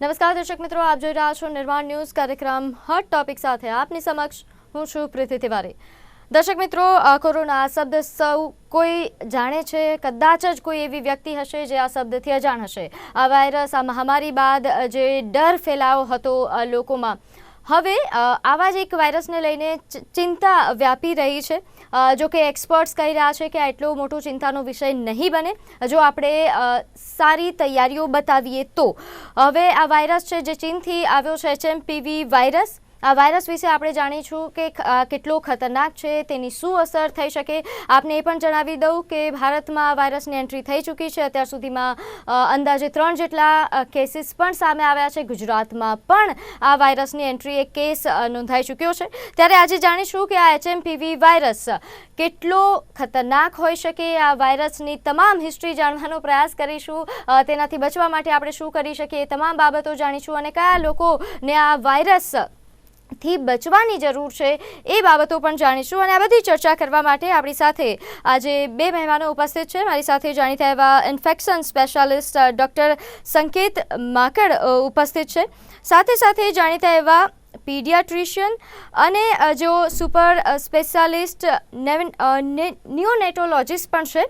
નમસ્કાર દર્શક મિત્રો, આપ જોઈ રહ્યા છો નિર્માણ ન્યૂઝ કાર્યક્રમ હોટ ટોપિક સાથે. આપની સમક્ષ હું છું પ્રીતિ તિવારી. દર્શક મિત્રો કોરોના શબ્દ સૌ કોઈ જાણે છે? કદાચ જ કોઈ એવી વ્યક્તિ હશે જે આ શબ્દથી અજાણ હશે. આ વાયરસ, આ મહામારી બાદ જે ડર ફેલાયો હતો લોકોમાં. હવે આવા જ એક વાયરસને લઈને ચિંતા વ્યાપી રહી છે. જો કે એક્સપર્ટ્સ કહી રહ્યા છે કે એટલો મોટો ચિંતાનો વિષય નહીં બને. જો આપણે સારી તૈયારીઓ બતાવીએ તો. હવે આ વાયરસ છે જે ચીનથી આવ્યો છે, એચએમપીવી વાયરસ. આ વાયરસ વિશે આપણે જાણીશું કે કેટલો ખતરનાક છે, તેની શું અસર થઈ શકે. આપને એ પણ જણાવી દઉં કે ભારતમાં વાયરસની એન્ટ્રી થઈ ચૂકી છે. અત્યાર સુધીમાં અંદાજે ત્રણ જેટલા કેસીસ પણ સામે આવ્યા છે. ગુજરાતમાં પણ આ વાયરસની એન્ટ્રી એક કેસ નોંધાઈ ચૂક્યો છે. ત્યારે આજે જાણીશું કે આ એચએમપીવી વાયરસ કેટલો ખતરનાક હોઈ શકે. આ વાયરસની તમામ હિસ્ટ્રી જાણવાનો પ્રયાસ કરીશું. તેનાથી બચવા માટે આપણે શું કરી શકીએ એ તમામ બાબતો જાણીશું અને કયા લોકોને આ વાયરસ થી બચવાની જરૂર છે એ બાબતો પણ જાણીશું અને આ બધી ચર્ચા કરવા માટે આપણી સાથે આજે બે મહેમાનો ઉપસ્થિત છે. મારી સાથે જાણીતા એવા ઇન્ફેક્શન સ્પેશિયાલિસ્ટ ડૉક્ટર સંકેત માકડ ઉપસ્થિત છે. સાથે સાથે જાણીતા એવા પીડિયાટ્રિશિયન અને જો સુપર સ્પેશિયાલિસ્ટ નિયોનેટોલોજિસ્ટ પણ છે.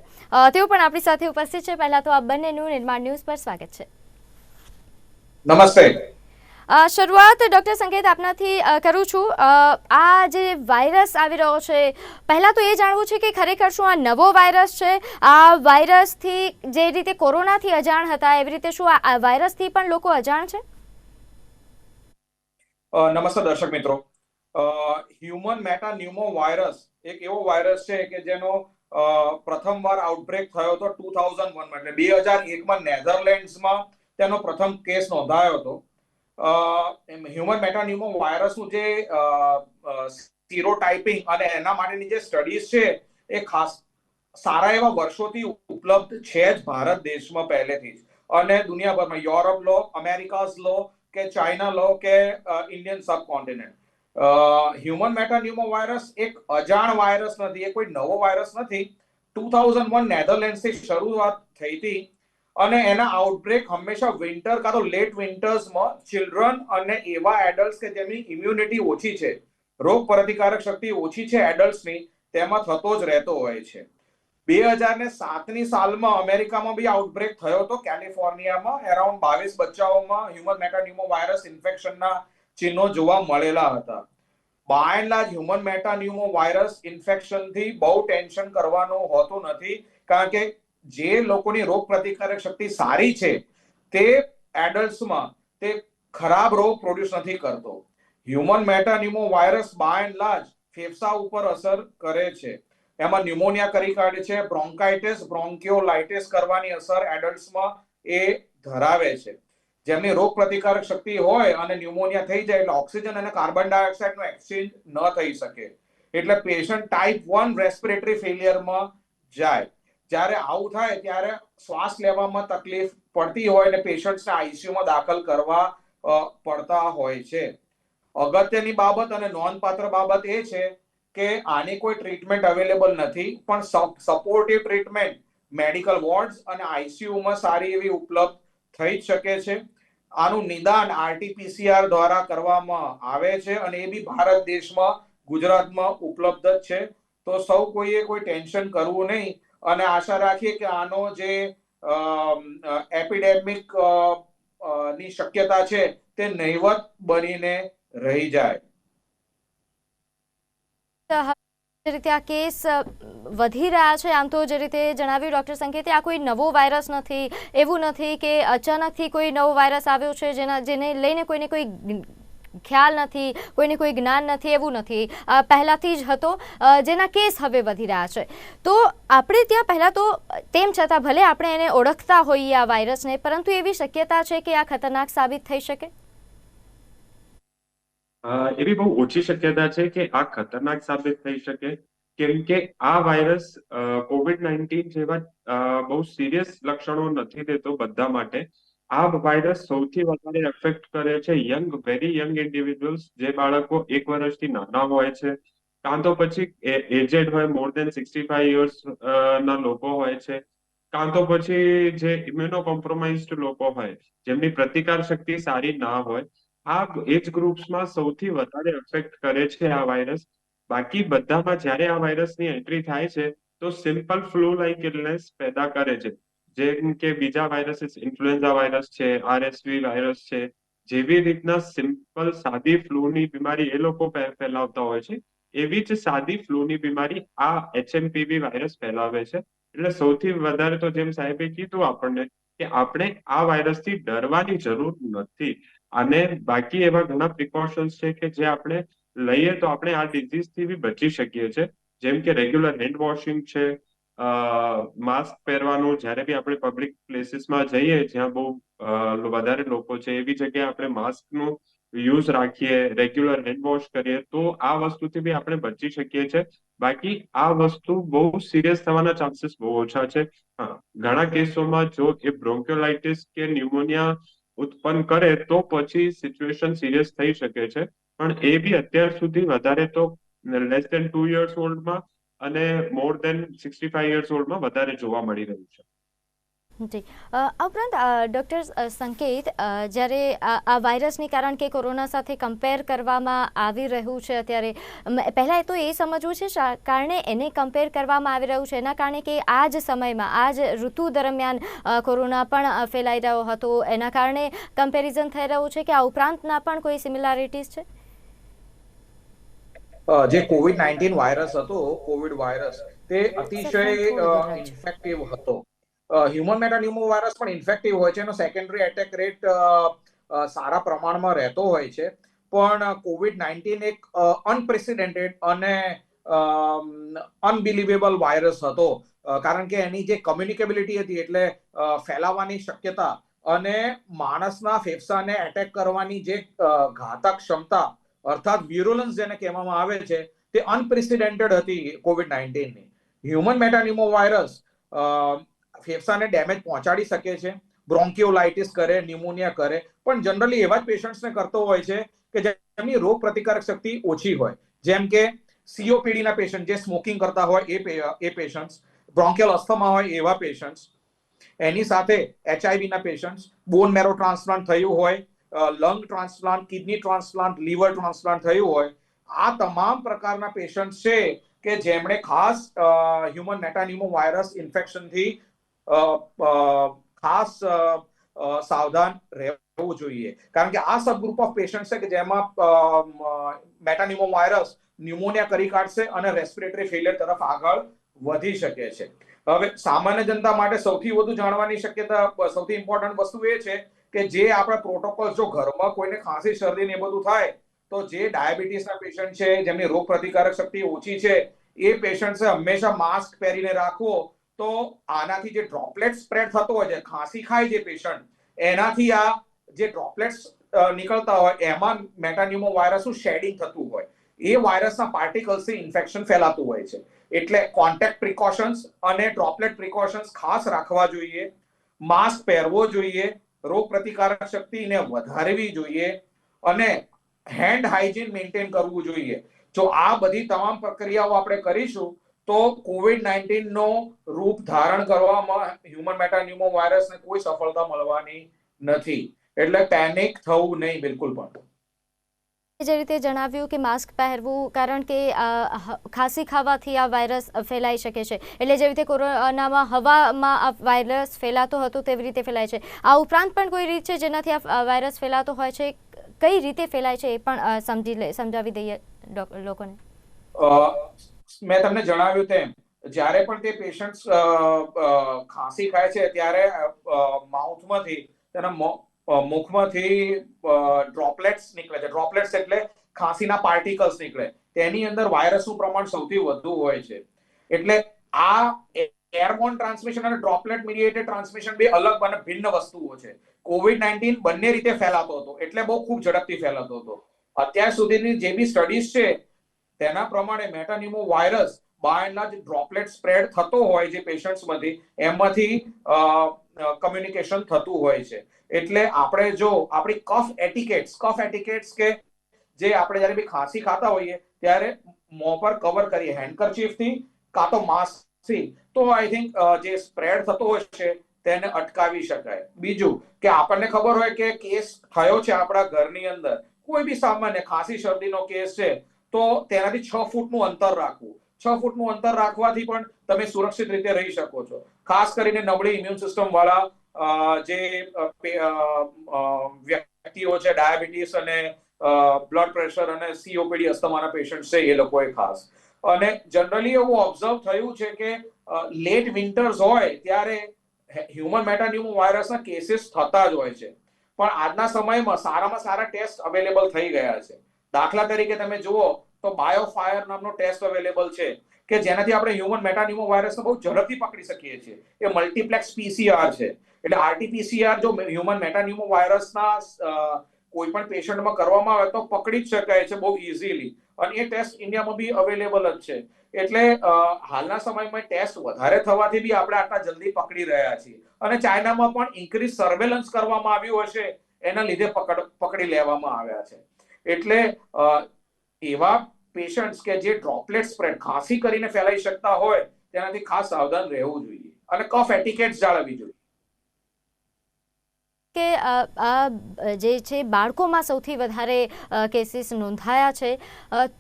તેઓ પણ આપણી સાથે ઉપસ્થિત છે. પહેલાં તો આ બંનેનું નિર્માણ ન્યૂઝ પર સ્વાગત છે. નમસ્તે. શરૂઆત ડૉક્ટર સંકેત આપનાથી કરું છું. આ જે વાયરસ આવી રહ્યો છે, પહેલાં તો એ જાણવું છે કે ખરેખર શું આ નવો વાયરસ છે? આ વાયરસથી જે રીતે કોરોનાથી અજાણ હતા, એવી રીતે શું આ- વાયરસથી પણ લોકો અજાણ છે? નમસ્તે દર્શક મિત્રો. હ્યુમન મેટા ન્યુમો વાયરસ એક એવો વાયરસ છે કે જેનો પ્રથમવાર આઉટબ્રેક થયો હતો ટુ થાઉઝન્ડ વનમાં. એટલે બે હજાર એકમાં નેધરલેન્ડ્સમાં તેનો પ્રથમ કેસ નોંધાયો હતો. હ્યુમન મેટાન્યુમો વાયરસનું જે સિરોટાઇપિંગ અને એના માટેની જે સ્ટડીઝ છે, એ ખાસ સારા એવા વર્ષોથી ઉપલબ્ધ છે જ ભારત દેશમાં પહેલેથી જ. અને દુનિયાભરમાં યુરોપ લો, અમેરિકાઝ લો કે ચાઇના લો કે ઇન્ડિયન સબકોન્ટિનેન્ટ. હ્યુમન મેટાન્યુમો વાયરસ એક અજાણ વાયરસ નથી, એ કોઈ નવો વાયરસ નથી. ટુ થાઉઝન્ડ વન નેધરલેન્ડથી શરૂઆત થઈ હતી. અને એના આઉટબ્રેક હંમેશા વિન્ટર કાં તો લેટ વિન્ટર્સમાં ચિલ્ડ્રન અને એવા એડલ્ટ કે જેમની ઇમ્યુનિટી ઓછી છે, રોગ પ્રતિકારક શક્તિ ઓછી છે એડલ્ટ્સની તેમાં થતો જ રહેતો હોય છે. બે હજાર ને સાતની સાલમાં અમેરિકામાં બી આઉટબ્રેક થયો હતો, કેલિફોર્નિયામાં એરાઉન્ડ બાવીસ બચ્ચાઓમાં હ્યુમન મેટાન્યુમો વાયરસ ઇન્ફેક્શનના ચિહ્નો જોવા મળેલા હતા. By and large human metapneumo virus ઇન્ફેક્શનથી બહુ ટેન્શન કરવાનું હોતું નથી, કારણ કે જે લોકોની રોગ પ્રતિકારક શક્તિ સારી છે, તે એડલ્ટ્સમાં તે ખરાબ રોગ પ્રોડ્યુસ નથી કરતો. Human metapneumo virus by and large ફેફસા ઉપર અસર કરે છે. એમાં ન્યુમોનિયા કરી કાઢે છે બ્રોન્કાઇટિસ બ્રોન્કિયોલાઇટિસ કરવાની અસર એડલ્ટ્સમાં એ ધરાવે છે. જેમની રોગ પ્રતિકારક શક્તિ હોય અને ન્યુમોનિયા થઈ જાય એટલે ઓક્સિજન અને કાર્બન ડાયોક્સાઇડનો એક્સચેન્જ ન થઈ શકે. એટલે પેશન્ટ ટાઈપ વન રેસ્પિરેટરી ફેલિયરમાં જાય. જ્યારે આવું થાય ત્યારે શ્વાસ લેવામાં તકલીફ પડતી હોય અને પેશન્ટ્સને આઈસીયુમાં દાખલ કરવા પડતા હોય છે. અગત્યની બાબત અને નોંધપાત્ર બાબત એ છે કે આની કોઈ ટ્રીટમેન્ટ અવેલેબલ નથી, પણ સપોર્ટિવ ટ્રીટમેન્ટ મેડિકલ વોર્ડ્સ અને આઈસીયુમાં સારી એવી ઉપલબ્ધ થઈ જ શકે છે. આનું નિદાન આરટીપીસીઆર દ્વારા કરવામાં આવે છે અને એ બી ભારત દેશમાં ગુજરાતમાં ઉપલબ્ધ જ છે. તો સૌ કોઈએ કોઈ ટેન્શન કરવું નહીં અને આશા રાખીએ કે આનો જે એપિડેમિકની શક્યતા છે તે નહીવત બનીને રહી જાય. જે રીતે આ કેસ વધી રહ્યા છે, આમ તો જે રીતે જણાવ્યું ડૉક્ટર સંકેતે, આ કોઈ નવો વાયરસ નથી, એવું નથી કે અચાનકથી કોઈ નવો વાયરસ આવ્યો છે, જેના, જેને લઈને કોઈને કોઈ ખ્યાલ નથી, કોઈને કોઈ જ્ઞાન નથી, એવું નથી. પહેલાંથી જ હતો જેના કેસ હવે વધી રહ્યા છે. તો આપણે ત્યાં પહેલાં તો, તેમ છતાં ભલે આપણે એને ઓળખતા હોઈએ આ વાયરસને, પરંતુ એવી શક્યતા છે કે આ ખતરનાક સાબિત થઈ શકે? એવી બહુ ઓછી શક્યતા છે કે આ ખતરનાક સાબિત થઈ શકે. કેમ કે આ વાયરસ કોવિડ નાઇન્ટીન જેવા બહુ સિરિયસ લક્ષણો નથી દેતો બધા માટે. આ વાયરસ સૌથી વધારે એફેક્ટ કરે છે યંગ વેરી યંગ ઇન્ડિવિજ્યુઅલ્સ જે બાળકો એક વર્ષથી નાના હોય છે. કાં તો પછી એજેડ હોય more than sixty five years ના લોકો હોય છે. કાં તો પછી જે ઇમ્યુનો કોમ્પ્રોમાઇઝડ લોકો હોય, જેમની પ્રતિકાર શક્તિ સારી ના હોય, આ એજ ગ્રુપ્સમાં સૌથી વધારે અફેક્ટ કરે છે આ વાયરસ બાકી બધામાં જ્યારે આ વાયરસની એન્ટ્રી થાય છે, તો સિમ્પલ ફ્લૂ લાઇક ઇલનેસ પેદા કરે છે. જેમ કે બીજા વાયરસીસ ઇન્ફ્લુએન્ઝા વાયરસ છે આરએસવી વાયરસ છે, જેવી રીતના સિમ્પલ સાદી ફ્લૂની બીમારી એ લોકો ફેલાવતા હોય છે. એવી જ સાદી ફ્લૂની બીમારી આ એચએમપીવી વાયરસ ફેલાવે છે. એટલે સૌથી વધારે તો જેમ સાહેબે કીધું આપણને કે આપણે આ વાયરસથી ડરવાની જરૂર નથી. અને બાકી એવા ઘણા પ્રિકોશન્સ છે કે જે આપણે લઈએ તો આપણે આ ડિઝીઝથી બી બચી શકીએ છીએ. જેમ કે રેગ્યુલર હેન્ડ વોશિંગ છે માસ્ક પહેરવાનું, જ્યારે બી આપણે પબ્લિક પ્લેસીસમાં જઈએ, જ્યાં બહુ વધારે લોકો છે, એવી જગ્યાએ આપણે માસ્કનું યુઝ રાખીએ રેગ્યુલર હેન્ડ વોશ કરીએ, તો આ વસ્તુથી બી આપણે બચી શકીએ છીએ બાકી આ વસ્તુ બહુ સિરિયસ થવાના ચાન્સીસ બહુ ઓછા છે. હા ઘણા કેસોમાં જો એ બ્રોન્ક્યોલાઇટિસ કે ન્યુમોનિયા ઉત્પન્ન કરે, તો પછી સિચ્યુએશન સિરિયસ થઈ શકે છે. પણ એ બી અત્યાર સુધી વધારે તો લેસ દેન ટુ યર્સ ઓલ્ડમાં અને more than sixty five years ઓલ્ડમાં વધારે જોવા મળી રહ્યું છે. જી. આ ઉપરાંત ડોક્ટર સંકેત જ્યારે આ વાયરસને કારણ કે કોરોના સાથે કમ્પેર કરવામાં આવી રહ્યું છે અત્યારે પહેલાં તો એ સમજવું છે કારણે એને કમ્પેર કરવામાં આવી રહ્યું છે? એના કારણે કે આ જ સમયમાં, આ જ ઋતુ દરમિયાન કોરોના પણ ફેલાઈ રહ્યો હતો. એના કારણે કમ્પેરિઝન થઈ રહ્યું છે કે આ ઉપરાંતના પણ કોઈ સિમિલારિટીઝ છે? જે કોવિડ નાઇન્ટીન વાયરસ હતો કોવિડ વાયરસ તે અતિશય. ઇન્ફેક્ટિવ હતો. હ્યુમન મેટાન્યુમો વાયરસ પણ ઇન્ફેક્ટિવ હોય છે એનો સેકન્ડરી એટેક રેટ સારા પ્રમાણમાં રહેતો હોય છે. પણ કોવિડ નાઇન્ટીન એક અનપ્રેસિડેન્ટેડ અને અનબિલિવેબલ વાયરસ હતો. કારણ કે એની જે કમ્યુનિકેબિલિટી હતી એટલે ફેલાવાની શક્યતા અને માણસના ફેફસાને એટેક કરવાની જે ઘાતક ક્ષમતા અર્થાત વ્યુરોલન્સ જેને કહેવામાં આવે છે, તે અનપ્રેસિડેન્ટેડ હતી કોવિડ નાઇન્ટીનની હ્યુમન મેટાનિમો વાયરસ ફેફસાને ડેમેજ પહોંચાડી શકે છે બ્રોન્કિયોલાઇટિસ કરે ન્યુમોનિયા કરે, પણ જનરલી એવા જ પેશન્ટ્સને કરતો હોય છે કે જેમની રોગ પ્રતિકારક શક્તિ ઓછી હોય. જેમ કે સીઓપીડીના પેશન્ટ જે સ્મોકિંગ કરતા હોય, એ એ પેશન્ટ્સ બ્રોન્કિયલ અસ્થમા હોય, એવા પેશન્ટ્સ એની સાથે એચઆઈવીના પેશન્ટ્સ બોન મેરો ટ્રાન્સપ્લાન્ટ થયું હોય lung transplant kidney transplant liver transplant થયું હોય, આ તમામ પ્રકારના પેશન્ટ છે કે જેમણે ખાસ હ્યુમન મેટાન્યુમો વાયરસ ઇન્ફેક્શનથી ખાસ સાવધાન રહેવું જોઈએ. કારણ કે આ સબગ્રુપ ઓફ પેશન્ટ છે કે જેમાં મેટાન્યુમો વાયરસ ન્યુમોનિયા કરી કાઢશે અને રેસ્પિરેટરી ફેલિયર તરફ આગળ વધી શકે છે. હવે સામાન્ય જનતા માટે સૌથી વધુ જાણવાની શક્યતા, સૌથી ઇમ્પોર્ટન્ટ વસ્તુ એ છે કે જે આપણા પ્રોટોકોલ જો ઘરમાં કોઈને ખાંસી, શરદી ને બધું થાય, તો જે ડાયાબિટીસના પેશન્ટ છે, જેમની રોગ પ્રતિકારક શક્તિ ઓછી છે, એ પેશન્ટ્સે હંમેશા માસ્ક પહેરીને રાખવો. તો આનાથી જે ડ્રોપલેટ સ્પ્રેડ થતો હોય છે, ખાંસી ખાય જે પેશન્ટ એનાથી આ જે ડ્રોપલેટ્સ નીકળતા હોય, એમાં મેટાન્યુમો વાયરસનું શેડિંગ થતું હોય. એ વાયરસના પાર્ટિકલ્સથી ઇન્ફેક્શન ફેલાતું હોય છે. એટલે કોન્ટેક્ટ પ્રિકોશન્સ અને ડ્રોપલેટ પ્રિકોશન્સ ખાસ રાખવા જોઈએ. માસ્ક પહેરવો જોઈએ. રોગ પ્રતિકારક શક્તિને વધારવી જોઈએ અને હેન્ડ હાઇજીન મેન્ટેન કરવું જોઈએ. જો આ બધી તમામ પ્રક્રિયાઓ આપણે કરીશું, તો કોવિડ નાઇન્ટીન નો રૂપ ધારણ કરવામાં હ્યુમન મેટાન્યુમો વાયરસને કોઈ સફળતા મળવાની નથી. એટલે પેનિક થવું નહીં, બિલકુલ પણ. જે રીતે જણાવ્યું કે માસ્ક પહેરવું કારણ કે ખાંસી ખાવાથી આ વાયરસ ફેલાઈ શકે છે. એટલે જેવી રીતે કોરોનામાં હવામાં આ વાયરસ ફેલાતો હતો તેવી રીતે ફેલાય છે. આ ઉપરાંત પણ કોઈ રીત છે જેનાથી આ વાયરસ ફેલાતો હોય છે? કઈ રીતે ફેલાય છે એ પણ સમજી સમજાવી દઈએ લોકોને. મેં તમને જણાવ્યું તેમ, જ્યારે પણ તે પેશન્ટ ખાંસી ખાય છે, ત્યારે માઉથમાંથી તેના મુખમાંથી ડ્રોપલેટ્સ નીકળે છે. ડ્રોપલેટ્સ એટલે ખાંસીના પાર્ટિકલ્સ નીકળે. તેની અંદર વાયરસનું પ્રમાણ સૌથી વધુ હોય છે. એટલે આ એરબોર્ન ટ્રાન્સમિશન અને ડ્રોપલેટ મીડિયેટેડ ટ્રાન્સમિશન બે અલગ અને ભિન્ન વસ્તુઓ છે. કોવિડ નાઇન્ટીન બંને રીતે ફેલાતો હતો. એટલે બહુ ખૂબ ઝડપથી ફેલાતો હતો. અત્યાર સુધીની જે બી સ્ટડીઝ છે, તેના પ્રમાણે metapneumo virus by and large droplet spread થતો હોય જે પેશન્ટ્સમાંથી એમાંથી કમ્યુનિકેશન થતું હોય છે. એટલે આપણે જો આપણી કફ એટિકેટ્સ કફ એટિકેટ્સ કે જે આપણે જ્યારે બી ખાંસી ખાતા હોઈએ, ત્યારે મોં પર કવર કરીએ હેન્ડકરચીફથી કાં તો માસ્ક ખાંસી તો આઈ થિંક જે સ્પ્રેડ થતો હોય છે, તેને અટકાવી શકાય. બીજું કે આપણને ખબર હોય કે કેસ થયો છે આપણા ઘરની અંદર, કોઈ બી સામાન્ય ખાંસી શરદીનો કેસ છે, તો તેનાથી છ ફૂટનું અંતર રાખવું. છ ફૂટનું અંતર રાખવાથી પણ તમે સુરક્ષિત રીતે રહી શકો છો. ખાસ કરીને નબળી ઇમ્યુન સિસ્ટમ વાળા જે વ્યક્તિઓ છે, ડાયાબિટીસ અને બ્લડ પ્રેશર અને સીઓપીડી અસ્થમાના પેશન્ટ છે, એ લોકોએ ખાસ. અને જનરલી એવું ઓબ્ઝર્વ થયું છે કે લેટ વિન્ટર્સ હોય ત્યારે હ્યુમન મેટાન્યુમો વાયરસના કેસીસ થતા જ હોય છે. પણ આજના સમયમાં સારામાં સારા ટેસ્ટ અવેલેબલ થઈ ગયા છે. દાખલા તરીકે તમે જુઓ તો બાયોફાયર નામનો ટેસ્ટ અવેલેબલ છે કે જેનાથી આપણે હ્યુમન મેટાન્યુમો વાયરસને બહુ ઝડપથી પકડી શકીએ છીએ. એ મલ્ટીપ્લેક્સ પીસીઆર છે. એટલે આરટીપીસીઆર જો હ્યુમન મેટાન્યુમો વાયરસના કોઈ પણ પેશન્ટમાં કરવામાં આવે તો પકડી જ શકાય છે બહુ ઇઝીલી અને એ ટેસ્ટ ઇન્ડિયામાં બી અવેલેબલ જ છે. એટલે હાલના સમયમાં ટેસ્ટ વધારે થવાથી બી આપણે આટલા જલ્દી પકડી રહ્યા છીએ. અને ચાઇનામાં પણ ઇન્ક્રીઝ સર્વેલન્સ કરવામાં આવ્યું હશે. એના લીધે પકડ પકડી લેવામાં આવ્યા છે. એટલે એવા પેશન્ટ્સ કે જે ડ્રોપલેટ સ્પ્રેડ ખાંસી કરીને ફેલાઈ શકતા હોય, તેનાથી ખાસ સાવધાન રહેવું જોઈએ અને કફ એટિકેટ્સ જાળવવી જોઈએ. કે આ જે છે બાળકોમાં સૌથી વધારે કેસીસ નોંધાયા છે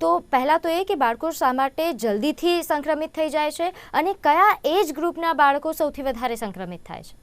તો પહેલાં તો એ કે બાળકો શા માટે જલ્દીથી સંક્રમિત થઈ જાય છે અને કયા એજ ગ્રુપના બાળકો સૌથી વધારે સંક્રમિત થાય છે?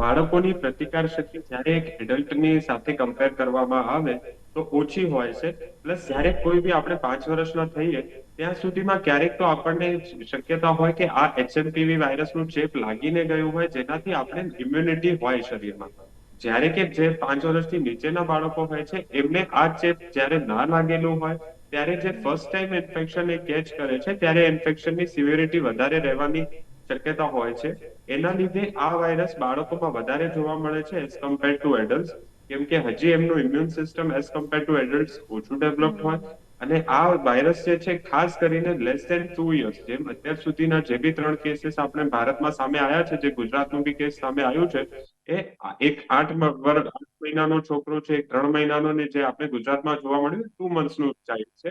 બાળકોની પ્રતિકાર શક્તિ જ્યારે એક એડલ્ટની સાથે કમ્પેર કરવામાં આવે તો ઓછી હોય છે. પ્લસ જ્યારે કોઈ બી આપણે પાંચ વર્ષના થઈએ, ત્યાં સુધીમાં ક્યારેક તો આપણને શક્યતા હોય કે આ એચએમપીવી વાયરસનું ચેપ લાગીને ગયું હોય, જેનાથી આપણે ઇમ્યુનિટી હોય શરીરમાં. જ્યારે કે જે પાંચ વર્ષથી નીચેના બાળકો હોય છે, એમને આ ચેપ જ્યારે ના લાગેલું હોય, ત્યારે જે ફર્સ્ટ ટાઈમ ઇન્ફેક્શન એ કેચ કરે છે, ત્યારે ઇન્ફેક્શનની સિવિયરિટી વધારે રહેવાની શક્યતા હોય છે. એના લીધે આ વાયરસ બાળકોમાં વધારે જોવા મળે છે એઝ કમ્પેર ટુ એડલ્ટ કેમ કે હજી એમનું immune system as compare to adult ઓછું ડેવલપ હોય. અને આ વાયરસ જે છે, ખાસ કરીને લેસ દેન ટુ યર્સ જેમ અત્યાર સુધીના જે બી ત્રણ કેસીસ આપણે ભારતમાં સામે આવ્યા છે, જે ગુજરાતનું બી કેસ સામે આવ્યું છે, એ એક આઠ વર્ગ આઠ મહિનાનો છોકરો છે, એક ત્રણ મહિનાનો ને જે આપણે ગુજરાતમાં જોવા મળ્યું ટુ મંથ્સનું ચાઇલ્ડ છે.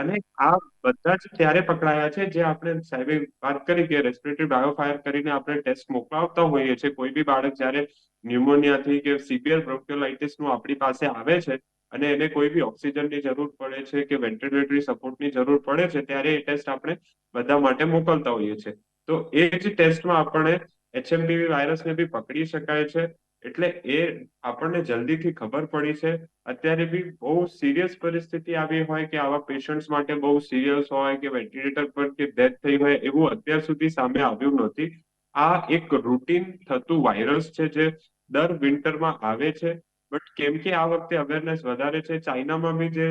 અને આ બધા જ ત્યારે પકડાયા છે, જે આપણે સાહેબે વાત કરી કે રેસ્પિરેટરી બાયોફાયર કરીને આપણે ટેસ્ટ મોકલાવતા હોઈએ છીએ. કોઈ બી બાળક જ્યારે ન્યુમોનિયાથી કે સિવિયર બ્રોન્ક્યોલાઇટિસનું આપણી પાસે આવે છે અને એને કોઈ બી ઓક્સિજનની જરૂર પડે છે કે વેન્ટિલેટરી સપોર્ટની જરૂર પડે છે, ત્યારે એ ટેસ્ટ આપણે બધા માટે મોકલતા હોઈએ છીએ. તો એ જ ટેસ્ટમાં આપણે એચએમપીવી વાયરસને બી પકડી શકાય છે. એટલે એ આપણને જલ્દીથી ખબર પડી છે. અત્યારે બી બહુ સિરિયસ પરિસ્થિતિ આવી હોય કે આવા પેશન્ટ્સ માટે બહુ સિરિયસ હોય કે વેન્ટિલેટર પર કે ડેથ થઈ હોય એવું અત્યાર સુધી સામે આવ્યું નથી. આ એક રૂટીન થતું વાયરસ છે જે દર વિન્ટરમાં આવે છે. બટ કેમ કે આ વખતે અવેરનેસ વધારે છે. ચાઇનામાં બી જે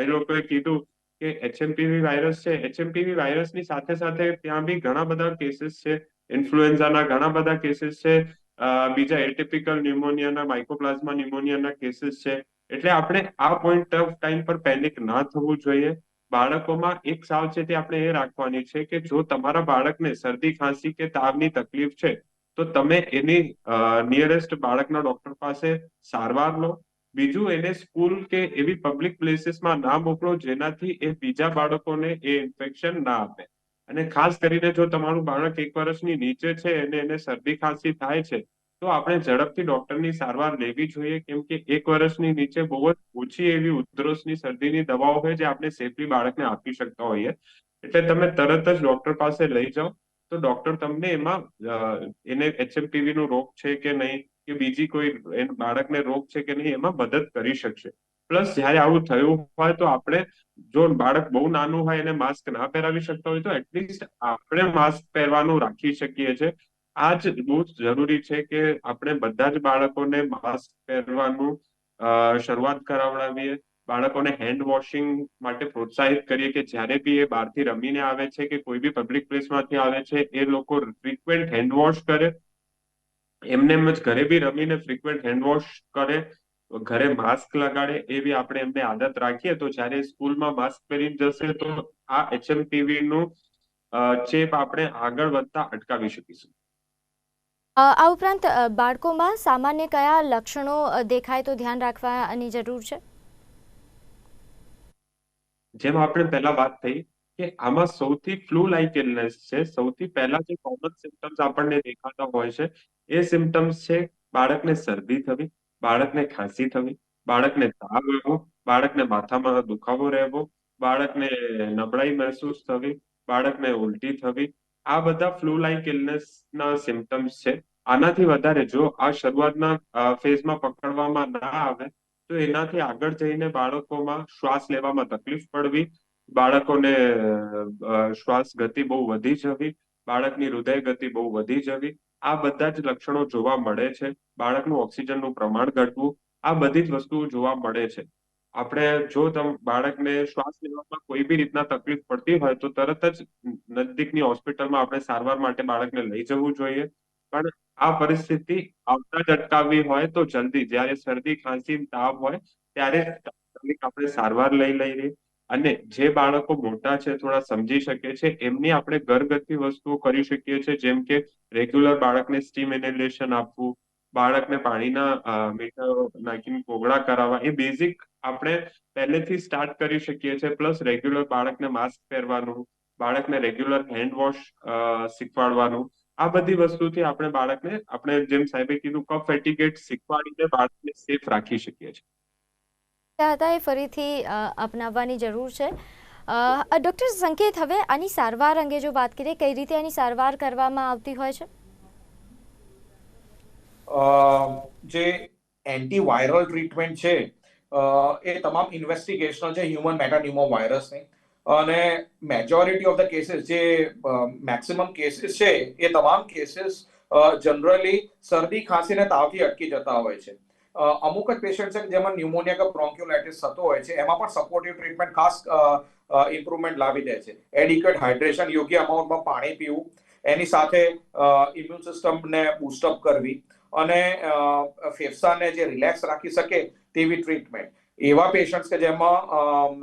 એ લોકોએ કીધું કે એચએમપીવી વાયરસ છે. એચએમપીવી વાયરસની સાથે સાથે ત્યાં બી ઘણા બધા કેસીસ છે. ઇન્ફ્લુએન્ઝાના ઘણા બધા કેસીસ છે. બીજા એટિપિકલ ન્યુમોનિયાના માઇકોપ્લાઝમા ન્યુમોનિયાના કેસીસ છે. એટલે આપણે આ પોઈન્ટ ઓફ ટાઈમ પર પેનિક ના થવું જોઈએ. બાળકોમાં એક સાવચેતી આપણે એ રાખવાની છે કે જો તમારા બાળકને શરદી, ખાંસી કે તાવની તકલીફ છે, તો તમે એની નિયરેસ્ટ બાળકના ડોક્ટર પાસે સારવાર લો. બીજું એને સ્કૂલ કે એવી પબ્લિક પ્લેસીસમાં ના મોકલો જેનાથી એ બીજા બાળકોને એ ઇન્ફેક્શન ના આપે. અને ખાસ કરીને જો તમારું બાળક એક વર્ષની નીચે છે અને એને શરદી ખાંસી થાય છે, તો આપણે ઝડપથી ડોક્ટરની સારવાર લેવી જોઈએ. કેમ કે એક વર્ષની નીચે બહુ જ ઓછી એવી ઉધરસની શરદીની દવાઓ હોય જે આપણે સેફલી બાળકને આપી શકતા હોઈએ. એટલે તમે તરત જ ડોક્ટર પાસે લઈ જાઓ. તો ડોક્ટર તમને એમાં એને એચએમપીવી નો રોગ છે કે નહીં, કે બીજી કોઈ બાળકને રોગ છે કે નહીં, એમાં મદદ કરી શકશે. પ્લસ જ્યારે આવું થયું હોય તો આપણે, જો બાળક બહુ નાનું હોય એને માસ્ક ના પહેરાવી શકતા હોય તો એટલીસ્ટ આપણે માસ્ક પહેરવાનું રાખી શકીએ છીએ. આ જ બહુ જરૂરી છે કે આપણે બધા જ બાળકોને માસ્ક પહેરવાનું શરૂઆત કરાવડાવીએ. બાળકોને હેન્ડ વોશિંગ માટે પ્રોત્સાહિત કરીએ કે જ્યારે બી એ બહારથી રમીને આવે છે કે કોઈ બી પબ્લિક પ્લેસમાંથી આવે છે, એ લોકો ફ્રિકવેન્ટ હેન્ડ વોશ કરે. એમને એમ જ ઘરે બી રમીને ફ્રીક્વન્ટ હેન્ડ વોશ કરે. ઘરે માસ્ક લગાડે એવી આપણે એમને આદત રાખીએ તો જ્યારે સ્કૂલમાં માસ્ક પહેરીને જશે તો આ એચએમપીવી નું ચેપ આપણે આગળ વધતા અટકાવી શકીશું. આ ઉપરાંત બાળકોમાં સામાન્ય કયા લક્ષણો દેખાય તો ધ્યાન રાખવાની જરૂર છે? જેમ આપણે પહેલા વાત થઈ કે આમાં સૌથી ફ્લુ લાઇક ઇલનેસ છે સૌથી પહેલા જે કોમન સિમ્ટમ્સ આપણને દેખાતા હોય છે એ સિમ્ટમ્સ છે બાળકને શરદી થવી બાળકને ખાંસી થવી, બાળકને તાવ આવવો બાળકને માથામાં દુખાવો રહેવો, બાળકને નબળાઈ મહેસૂસ થવી, બાળકને ઉલટી થવી, આ બધા ફ્લુ લાઇક ઇલનેસના સિમ્ટમ્સ છે. આનાથી વધારે જો આ શરૂઆતના ફેઝમાં પકડવામાં ના આવે, તો એનાથી આગળ જઈને બાળકોમાં શ્વાસ લેવામાં તકલીફ પડવી, બાળકોને શ્વાસ ગતિ બહુ વધી જવી, બાળકની હૃદય ગતિ બહુ વધી જવી આ બધા જ લક્ષણો જોવા મળે છે. બાળકનું ઓક્સિજનનું પ્રમાણ ઘટવું, આ બધી જ વસ્તુઓ જોવા મળે છે. આપણે જો તમ, બાળકને શ્વાસ લેવામાં કોઈ બી રીતના તકલીફ પડતી હોય તો તરત જ નજદીકની હોસ્પિટલમાં આપણે સારવાર માટે બાળકને લઈ જવું જોઈએ. પણ આ પરિસ્થિતિ આવતા જ અટકાવવી હોય તો જલ્દી, જ્યારે શરદી, ખાંસી, તાવ હોય, ત્યારે આપણે સારવાર લઈ લઈએ. અને જે બાળકો મોટા છે, થોડા સમજી શકે છે, એમની આપણે ઘરગથ્થી વસ્તુઓ કરી શકીએ છીએ, જેમ કે રેગ્યુલર બાળકને સ્ટીમ ઇનહેલેશન આપવું, બાળકને પાણીના મીઠા નાખીને કોગળા કરાવવા, એ બેઝિક આપણે પહેલેથી સ્ટાર્ટ કરી શકીએ છીએ પ્લસ રેગ્યુલર બાળકને માસ્ક પહેરવાનું, બાળકને રેગ્યુલર હેન્ડ વોશ શીખવાડવાનું, આ બધી વસ્તુથી આપણે બાળકને, આપણે જેમ સાહેબે કીધું કફ એટિકેટ શીખવાડીને બાળકને સેફ રાખી શકીએ છીએ. હતા એ ફરીથી અપનાવવાની જરૂર છે. ડૉક્ટર સંકેત, હવે આની સારવાર અંગે જો વાત કરીએ, કઈ રીતે આની સારવાર કરવામાં આવતી હોય છે? જે એન્ટીવાયરલ ટ્રીટમેન્ટ છે એ તમામ ઇન્વેસ્ટિગેશનલ છે હ્યુમન મેટાન્યુમો વાયરસની અને મેજોરિટી ઓફ ધ કેસીસ જે મેક્સિમમ કેસીસ છે, એ તમામ કેસીસ જનરલી શરદી, ખાંસી અને તાવથી અટકી જતા હોય છે. અમુક જ પેશન્ટ છે કે જેમાં ન્યુમોનિયા કે બ્રોન્ક્યુલાઇટિસ થતો હોય છે, એમાં પણ સપોર્ટિવ ટ્રીટમેન્ટ ખાસ ઇમ્પ્રુવમેન્ટ લાવી દે છે. એડિક્વેટ હાઇડ્રેશન યોગ્ય અમાઉન્ટમાં પાણી પીવું, એની સાથે ઇમ્યુન સિસ્ટમને બૂસ્ટઅપ કરવી અને ફેફસાને જે રિલેક્સ રાખી શકે તેવી ટ્રીટમેન્ટ એવા પેશન્ટ્સ કે જેમાં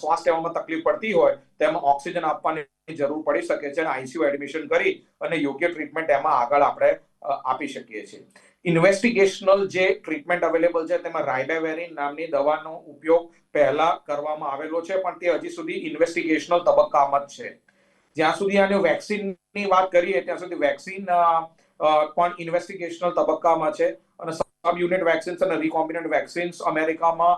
શ્વાસ લેવામાં તકલીફ પડતી હોય, તેમાં ઓક્સિજન આપવાની જરૂર પડી શકે છે અને આઈસીયુ એડમિશન કરી અને યોગ્ય ટ્રીટમેન્ટ એમાં આગળ આપણે આપી શકીએ છીએ. ઇન્વેસ્ટિગેશનલ જે ટ્રીટમેન્ટ અવેલેબલ છે, તેમાં રાયડાવેરિન નામની દવાનો ઉપયોગ પહેલા કરવામાં આવેલો છે, પણ તે હજી સુધી ઇન્વેસ્ટિગેશનલ તબક્કામાં જ છે. જ્યાં સુધી આને વેક્સિનની વાત કરીએ, ત્યાં સુધી વેક્સિન પણ ઇન્વેસ્ટિગેશનલ તબક્કામાં છે. અને સબ યુનિટ વેક્સિન્સ અને રિકોમ્બિનન્ટ વેક્સિન્સ અમેરિકામાં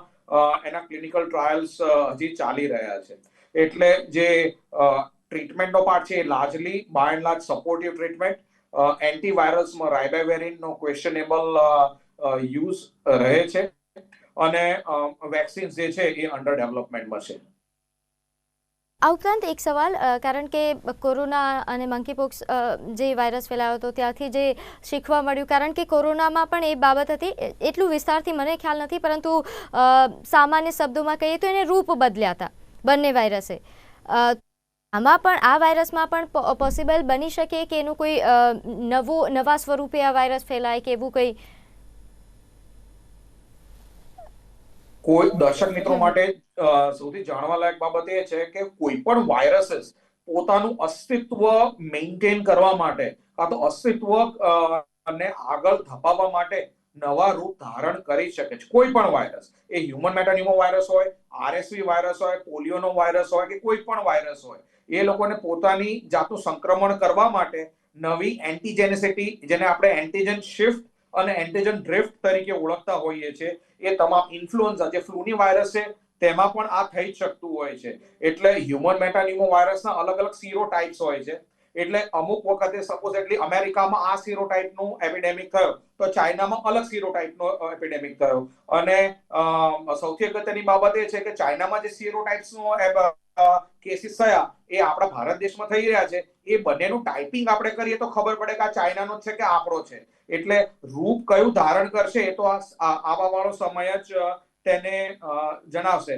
એના ક્લિનિકલ ટ્રાયલ્સ હજી ચાલી રહ્યા છે. એટલે જે ટ્રીટમેન્ટનો પાર્ટ છે, એ largely by and large supportive treatment એન્ટીવાયરસમાં રાઇબાવેરિનનો ક્વેશ્ચનેબલ યુઝ રહે છે અને વેક્સિન્સ જે છે એ અંડર ડેવલપમેન્ટમાં છે. આ ઉપરાંત એક સવાલ કારણ કે કોરોના અને મંકીપોક્સ જે વાયરસ ફેલાયો હતો ત્યાંથી જે શીખવા મળ્યું, કારણ કે કોરોનામાં પણ એ બાબત હતી એટલું વિસ્તારથી મને ખ્યાલ નથી, પરંતુ સામાન્ય શબ્દોમાં કહીએ તો એને રૂપ બદલ્યા હતા, બંને વાયરસે આમાં પણ આ વાયરસમાં પણ પોસિબલ બની શકે કે એનું કોઈ નવું નવો સ્વરૂપે આ વાયરસ ફેલાય કે એવું કંઈ? કોઈ દર્શક મિત્રો માટે સૌથી જાણવા લાયક બાબત એ છે કે કોઈ પણ વાયરસીસ પોતાનું અસ્તિત્વ મેન્ટેન કરવા માટે કાં તો અસ્તિત્વ ને આગળ ધપાવવા માટે નવા રૂપ ધારણ કરી શકે છે. કોઈ પણ વાયરસ. એ હ્યુમન મેટાન્યુમો વાયરસ હોય આરએસવી વાયરસ હોય પોલિયોનો વાયરસ હોય કે કોઈ પણ વાયરસ હોય. એ લોકોને પોતાની જાતનું સંક્રમણ કરવા માટે નવી એન્ટીજેનિસિટી જેને આપણે એન્ટીજન શિફ્ટ અને એન્ટીજન ડ્રિફ્ટ તરીકે ઓળખતા હોઈએ છીએ, એ તમામ ઇન્ફ્લુએન્ઝા જે ફ્લૂની વાયરસ છે, તેમાં પણ આ થઈ જ શકતું હોય છે. એટલે હ્યુમન મેટાન્યુમો વાયરસના અલગ અલગ સીરો ટાઈપ્સ હોય છે. એટલે અમુક વખતે સપોઝ એટલી અમેરિકામાં આ સીરો ટાઈપનું એપિડેમિક થયો, તો ચાઇનામાં અલગ સીરો ટાઈપનો એપિડેમિક થયો. અને સૌથી અગત્યની બાબત એ છે કે ચાઇનામાં જે સીરો ટાઇપ્સનો કેસીસ થયા એ આપણા ભારત દેશમાં થઈ રહ્યા છે, એ બંનેનું ટાઈપિંગ આપણે કરીએ તો ખબર પડે કે આ ચાઇનાનો છે કે આપણો છે. એટલે રૂપ કયું ધારણ કરશે તો આવા વાળો સમય જ તેને જણાવશે.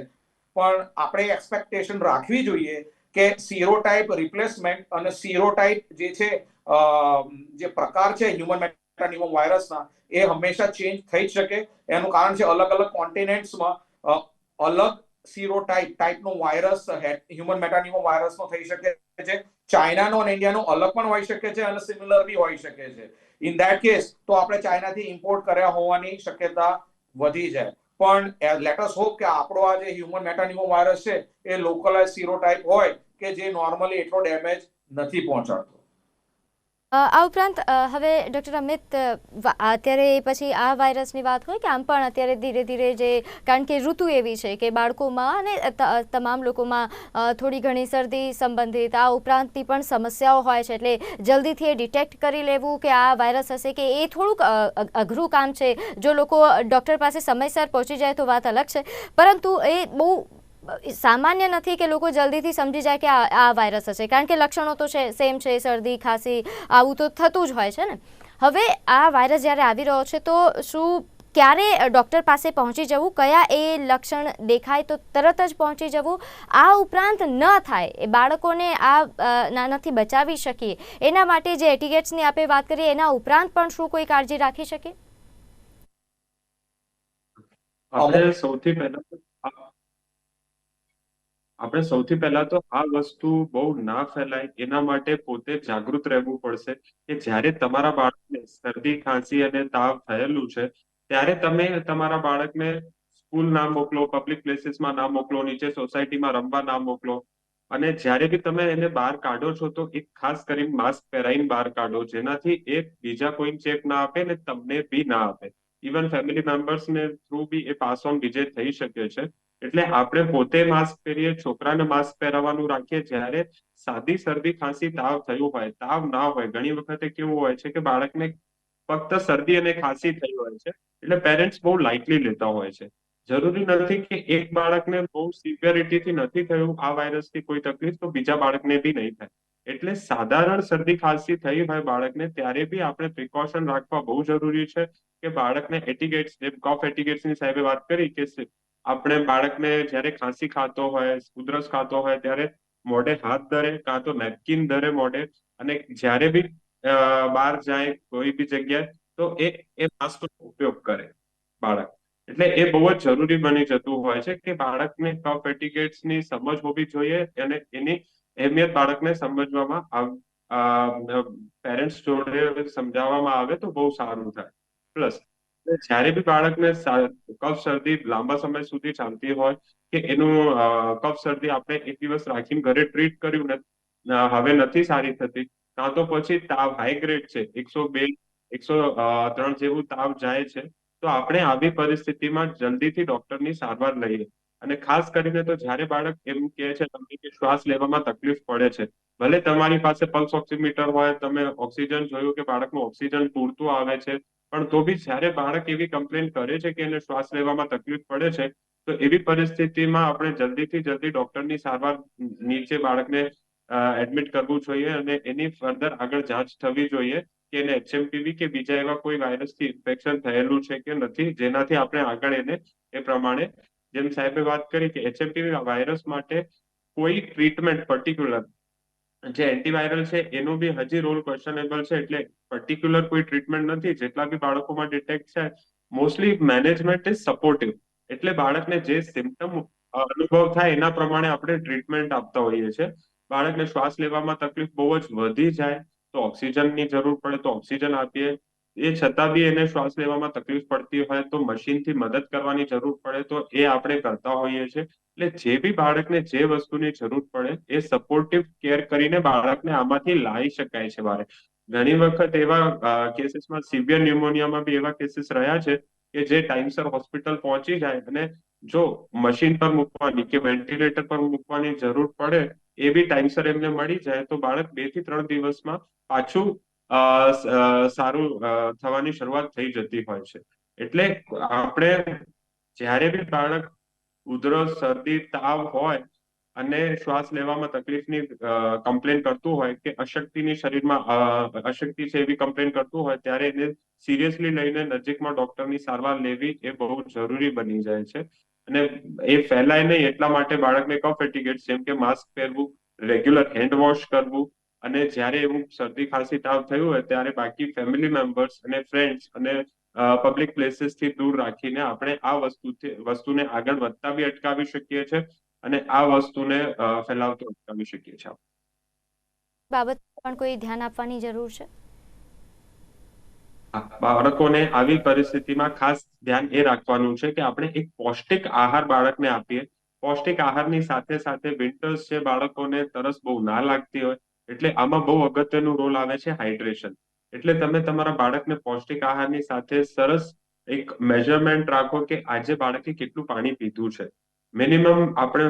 પણ આપણે એક્સપેક્ટેશન રાખવી જોઈએ કે સીરોટાઇપ રિપ્લેસમેન્ટ અને સીરોટાઇપ જે છે જે પ્રકાર છે હ્યુમન મેટાન્યુમો વાયરસના એ હંમેશા ચેન્જ થઈ શકે. એનું કારણ છે અલગ અલગ કોન્ટિનેન્ટ્સમાં અલગ સીરોટાઇપ ટાઈપનો વાયરસ હ્યુમન મેટાન્યુમો વાયરસનો થઈ શકે છે. ચાઇનાનો અને ઇન્ડિયાનો અલગ પણ હોઈ શકે છે અને સિમિલર બી હોઈ શકે છે. ઇન ધેટ કેસ તો આપણે ચાઇનાથી ઇમ્પોર્ટ કર્યા હોવાની શક્યતા વધી જાય. પણ લેટસ હોપ કે આપણો આ જે હ્યુમન મેટાન્યુમો વાયરસ છે, એ લોકલાઇઝ સીરોટાઇપ હોય કે જે નોર્મલી એટલો ડેમેજ નથી પહોંચાડતો. આ ઉપરાંત હવે ડૉક્ટર અમિત અત્યારે પછી આ વાયરસની વાત હોય કે આમ પણ અત્યારે ધીરે ધીરે જે, કારણ કે ઋતુ એવી છે કે બાળકોમાં અને તમામ લોકોમાં થોડી ઘણી શરદી સંબંધિત આ ઉપરાંતની પણ સમસ્યાઓ હોય છે. એટલે જલ્દીથી એ ડિટેક્ટ કરી લેવું કે આ વાયરસ હશે કે એ થોડુંક અઘરું કામ છે. જો લોકો ડૉક્ટર પાસે સમયસર પહોંચી જાય તો વાત અલગ છે. પરંતુ એ બહુ સામાન્ય નથી કે લોકો જલ્દીથી સમજી જાય કે આ વાયરસ હશે. કારણ કે લક્ષણો તો છે સેમ છે, શરદી, ખાંસી, આવું તો થતું જ હોય છે ને. હવે આ વાયરસ જ્યારે આવી રહ્યો છે, તો શું ક્યારે ડૉક્ટર પાસે પહોંચી જવું? કયા એ લક્ષણ દેખાય તો તરત જ પહોંચી જવું? આ ઉપરાંત ન થાય, એ બાળકોને આ નાનાથી બચાવી શકીએ. એના માટે જે એટીગેટ્સની આપણે વાત કરીએ, એના ઉપરાંત પણ શું કોઈ કાળજી રાખી શકીએ? આપણે સૌથી પહેલા આપણે સૌથી પહેલા તો આ વસ્તુ બહુ ના ફેલાય. એના માટે પોતે જાગૃત રહેવું પડશે કે જ્યારે તમારા બાળકને શરદી, ખાંસી અને તાવ થયેલું છે, ત્યારે તમે તમારા બાળકને સ્કૂલ ના મોકલો, પબ્લિક પ્લેસીસમાં ના મોકલો, નીચે સોસાયટીમાં રમવા ના મોકલો. અને જ્યારે બી તમે એને બહાર કાઢો છો, તો એક ખાસ કરીને માસ્ક પહેરાઈને બહાર કાઢો, જેનાથી એ બીજા કોઈ ચેપ ના આપે ને તમને બી ના આપે. ઇવન ફેમિલી મેમ્બર્સ ને થ્રુ બી એ પાસ ઓન બીજે થઈ શકે છે. એટલે આપણે પોતે માસ્ક પહેરીએ, છોકરાને માસ્ક પહેરાવાનું રાખીએ. જ્યારે સાદી શરદી ખાંસી તાવ થયું હોય, તાવ ના હોય, ઘણી વખતે કેવું હોય છે કે બાળકને ફક્ત શરદી અને ખાંસી થઈ હોય છે. એટલે પેરેન્ટ્સ બહુ લાઇટલી લેતા હોય છે. જરૂરી નથી કે એક બાળકને બહુ સિવિયરિટીથી નથી થયું આ વાયરસથી કોઈ તકલીફ, તો બીજા બાળકને બી નહીં થાય. એટલે સાધારણ શરદી ખાંસી થઈ હોય બાળકને, ત્યારે બી આપણે પ્રિકોશન રાખવા બહુ જરૂરી છે કે બાળકને એટીગેટ્સ જેમ કફ એટીગેટ્સની સાહેબે વાત કરી કે આપણે બાળકને જ્યારે ખાંસી ખાતો હોય, ઉધરસ ખાતો હોય, ત્યારે મોઢે હાથ ધરે કાં તો નેપકિન ધરે મોઢે. અને જ્યારે બી બહાર જાય કોઈ બી જગ્યાએ, તો એ એ માસ્કનો ઉપયોગ કરે બાળક. એટલે એ બહુ જ જરૂરી બની જતું હોય છે કે બાળકને કફ એટીકેટ્સની સમજ હોવી જોઈએ અને એની અહેમિયત બાળકને સમજવામાં પેરેન્ટ્સ જોડે સમજાવવામાં આવે તો બહુ સારું થાય. પ્લસ જ્યારે બી બાળકને કફ, શરદી લાંબા સમય સુધી ચાલતી હોય કે એનું કફ, શરદી આપણે એક દિવસ રાખીને ઘરે ટ્રીટ કર્યું ને હવે નથી સારી થતી, કાં તો પછી તાવ હાઈ ગ્રેડ છે, એકસો બે, એકસો ત્રણ જેવું તાવ જાય છે, તો આપણે આવી પરિસ્થિતિમાં જલ્દીથી ડોક્ટરની સારવાર લઈએ. અને ખાસ કરીને તો જ્યારે બાળક એમ કહે છે તમને કે શ્વાસ લેવામાં તકલીફ પડે છે, ભલે તમારી પાસે પલ્સ ઓક્સીમીટર હોય, તમે ઓક્સિજન જોયું કે બાળકનું ઓક્સિજન પૂરતું આવે છે પણ તો બી જ્યારે બાળક એવી કમ્પ્લેન કરે છે કે એને શ્વાસ લેવામાં તકલીફ પડે છે, તો એવી પરિસ્થિતિમાં આપણે જલ્દીથી જલ્દી ડોક્ટરની સારવાર નીચે બાળકને એડમિટ કરવું જોઈએ અને એની ફર્ધર આગળ જાંચ થવી જોઈએ કે એને એચએમપીવી કે બીજા એવા કોઈ વાયરસથી ઇન્ફેક્શન થયેલું છે કે નથી, જેનાથી આપણે આગળ એને એ પ્રમાણે, જેમ સાહેબે વાત કરી કે એચએમપીવી વાયરસ માટે કોઈ ટ્રીટમેન્ટ પર્ટિક્યુલર જે એન્ટીવાયરલ છે, એનો બી હજી રોલ ક્વેશ્ચનેબલ છે, એટલે પર્ટિક્યુલર કોઈ ટ્રીટમેન્ટ નથી. જેટલા બી બાળકોમાં ડિટેક્ટ છે મોસ્ટલી મેનેજમેન્ટ ઇઝ સપોર્ટિવ એટલે બાળકને જે સિમ્ટમ અનુભવ થાય એના પ્રમાણે આપણે ટ્રીટમેન્ટ આપતા હોઈએ છીએ. બાળકને શ્વાસ લેવામાં તકલીફ બહુ જ વધી જાય, તો ઓક્સિજનની જરૂર પડે, તો ઓક્સિજન આપીએ. એ છતાં બી એને શ્વાસ લેવામાં તકલીફ પડતી હોય તો મશીનથી મદદ કરવાની જરૂર પડે તો એ આપણે કરતા હોઈએ છીએ. એટલે જે બી બાળકને જે વસ્તુની જરૂર પડે એ સપોર્ટિવ કેર કરીને બાળકને આમાંથી લાવી શકાય છે બારે ઘણી વખત એવા કેસીસમાં સિવિયર ન્યુમોનિયામાં બી એવા કેસીસ રહ્યા છે કે જે ટાઈમસર હોસ્પિટલ પહોંચી જાય અને જો મશીન પર મૂકવાની કે વેન્ટિલેટર પર મૂકવાની જરૂર પડે એ બી ટાઈમસર એમને મળી જાય તો બાળક બેથી ત્રણ દિવસમાં પાછું સારું થવાની શરૂઆત થઈ જતી હોય છે. એટલે આપણે જ્યારે બી બાળક ઉધરસ શરદી, તાવ હોય અને શ્વાસ લેવામાં તકલીફની કમ્પ્લેન કરતું હોય કે અશક્તિની શરીરમાં અશક્તિ છે એવી કમ્પ્લેન કરતું હોય ત્યારે એને સિરિયસલી લઈને નજીકમાં ડોક્ટરની સારવાર લેવી એ બહુ જરૂરી બની જાય છે. અને એ ફેલાય નહીં એટલા માટે બાળકને કફ એટિકેટ જેમ કે માસ્ક પહેરવું રેગ્યુલર હેન્ડ વોશ કરવું અને જ્યારે એવું શરદી ખાંસી તાવ થયું હોય ત્યારે બાકી ફેમિલી મેમ્બર્સ અને ફ્રેન્ડ્સ અને પબ્લિક પ્લેસીસથી દૂર રાખીને આપણે આ વસ્તુથી વસ્તુને આગળ વધતા બી અટકાવી શકીએ છીએ અને આ વસ્તુને ફેલાવતો અટકાવી શકીએ છીએ બાબત પણ કોઈ ધ્યાન આપવાની જરૂર છે? બાળકોને આવી પરિસ્થિતિમાં ખાસ ધ્યાન એ રાખવાનું છે કે આપણે એક પૌષ્ટિક આહાર બાળકને આપીએ. પૌષ્ટિક આહારની સાથે સાથે વિન્ટર્સ છે બાળકોને તરસ બહુ ના લાગતી હોય એટલે આમાં બહુ અગત્યનો રોલ આવે છે હાઇડ્રેશન એટલે તમે તમારા બાળકને પૌષ્ટિક આહારની સાથે સરસ એક મેઝરમેન્ટ રાખો કે આજે બાળકે કેટલું પાણી પીધું છે. મિનિમમ આપણે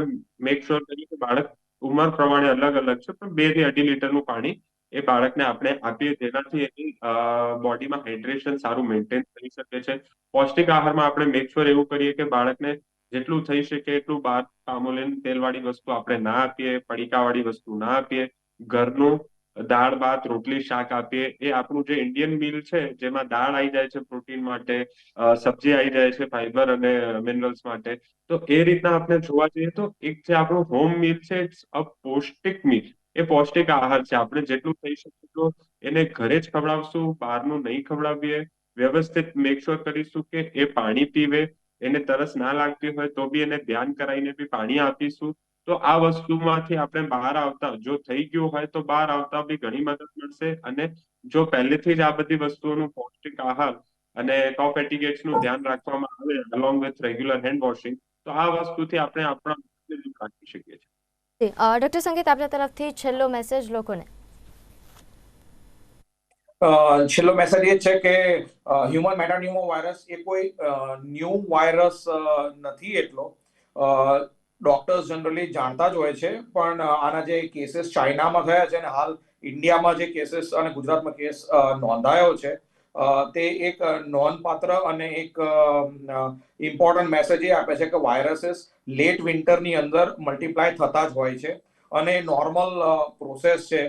મેક શ્યોર કરીએ કે બાળક ઉંમર પ્રમાણે અલગ અલગ છે, પણ બેથી અઢી લીટરનું પાણી એ બાળકને આપણે આપીએ, જેનાથી એની બોડીમાં હાઇડ્રેશન સારું મેન્ટેન થઈ શકે છે. પૌષ્ટિક આહારમાં આપણે મેક શ્યોર એવું કરીએ કે બાળકને જેટલું થઈ શકે એટલું બહાર પામોલિન તેલવાળી વસ્તુ આપણે ના આપીએ, પડીકાવાળી વસ્તુ ના આપીએ. ઘરનું દાળ, ભાત, રોટલી, શાક આપીએ, એ આપણું જે ઇન્ડિયન મીલ છે, જેમાં દાળ આવી જાય છે પ્રોટીન માટે સબ્જી આવી જાય છે ફાઈબર અને મિનરલ્સ માટે, તો એ રીતના આપણે જોવા જઈએ તો એક જે આપણું હોમ મીલ છે ઇટ્સ અ પૌષ્ટિક મીલ એ પૌષ્ટિક આહાર છે. આપણે જેટલું થઈ શકે એટલું એને ઘરે જ ખવડાવશું, બહારનું નહીં ખવડાવીએ. વ્યવસ્થિત મેક કરીશું કે એ પાણી પીવે. એને તરસ ના લાગતી હોય તો બી એને ધ્યાન કરાવીને બી પાણી આપીશું. તો આ વસ્તુમાંથી આપણે બહાર આવતા જો થઈ ગયું હોય તો બહાર આવતા બી ઘણી મદદ મળશે. અને જો પહેલેથી જ આ બધી વસ્તુઓનું પૌષ્ટિક આહાર અને ટોપ એટિકેટ્સનું ધ્યાન રાખવામાં આવે along with regular hand washing તો આ વસ્તુથી આપણે આપણા દૂર રાખી શકીએ છીએ. ડોક્ટર સંગીત આપણા તરફથી છેલ્લો મેસેજ લોકોને. અ, છેલ્લો મેસેજ એ છે કે હ્યુમન મેટાન્યુમો વાયરસ એ કોઈ ન્યૂ વાયરસ નથી એટલો. ડોક્ટર્સ જનરલી જાણતા જ હોય છે, પણ આના જે કેસીસ ચાઇનામાં થયા છે અને હાલ ઇન્ડિયામાં જે કેસીસ અને ગુજરાતમાં કેસ નોંધાયો છે તે એક નોંધપાત્ર અને એક ઇમ્પોર્ટન્ટ મેસેજ એ આપે છે કે વાયરસીસ લેટ વિન્ટરની અંદર મલ્ટીપ્લાય થતા જ હોય છે અને નોર્મલ પ્રોસેસ છે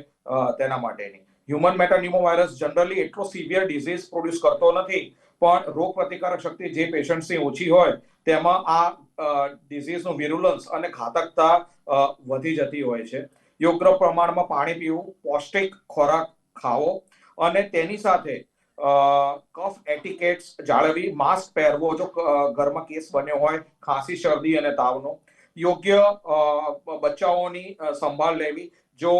તેના માટેની. હ્યુમન મેટાન્યુમો વાયરસ જનરલી એટલો સિવિયર ડિઝીઝ પ્રોડ્યુસ કરતો નથી પણ રોગ પ્રતિકારક શક્તિ જે પેશન્ટ્સની ઓછી હોય, તેમાં આ ડિઝીઝનું વિરુલન્સ અને ઘાતકતા વધી જતી હોય છે. યોગ્ય પ્રમાણમાં પાણી પીવું, પૌષ્ટિક ખોરાક ખાવો અને તેની સાથે કફ એટિકેટ્સ જાળવી માસ્ક પહેરવો, જો ઘરમાં કેસ બન્યો હોય, ખાંસી, શરદી અને તાવનો. યોગ્ય બચ્ચાઓની સંભાળ લેવી. જો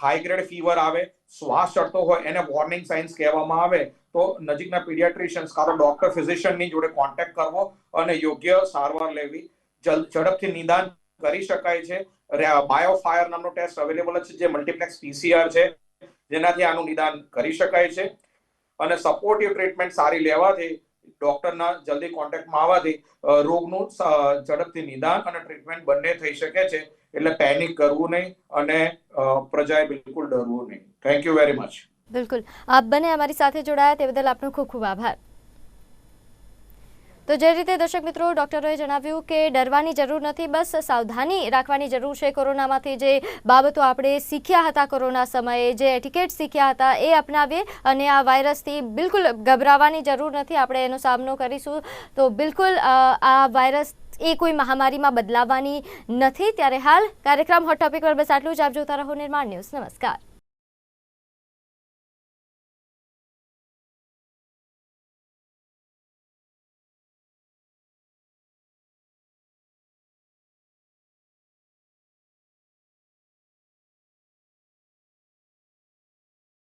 હાઈ ગ્રેડ ફીવર આવે શ્વાસ ચડતો હોય એને વોર્નિંગ સાઇન્સ કહેવામાં આવે, તો નજીકના પીડિયાટ્રિશિયન્સ કાં તો ડોક્ટર ફિઝિશિયનની જોડે કોન્ટેક્ટ કરવો અને યોગ્ય સારવાર લેવી. ઝડપથી નિદાન કરી શકાય છે. બાયોફાયર નામનો ટેસ્ટ અવેલેબલ છે, જે મલ્ટીપ્લેક્સ પીસીઆર છે, જેનાથી આનું નિદાન કરી શકાય છે. અને સપોર્ટિવ ટ્રીટમેન્ટ સારી લેવાથી ડોક્ટરના જલ્દી કોન્ટેક્ટમાં આવવાથી રોગનું ઝડપથી નિદાન અને ટ્રીટમેન્ટ બંને થઈ શકે છે. એટલે પેનિક કરવું નહીં અને પ્રજાએ બિલકુલ ડરવું નહીં. થેન્ક યુ વેરી મચ બિલકુલ. આપ બંને અમારી સાથે જોડાયા તે બદલ આપનો ખૂબ ખૂબ આભાર. તો જે રીતે દર્શક મિત્રો ડોક્ટરોએ જણાવ્યું કે ડરવાની જરૂર નથી, બસ સાવધાની રાખવાની જરૂર છે. કોરોનામાંથી જે બાબતો આપણે શીખ્યા હતા કોરોના સમયે, જે એટિકેટ શીખ્યા હતા એ અપનાવીએ અને આ વાયરસથી બિલકુલ ગભરાવાની જરૂર નથી. આપણે એનો સામનો કરીશું તો બિલકુલ આ વાયરસ એ કોઈ મહામારીમાં બદલાવાની નથી. ત્યારે હાલ કાર્યક્રમ હોટ ટોપિક પર બસ આટલું જ. આપ જોતા રહો નિર્માણ ન્યૂઝ. નમસ્કાર.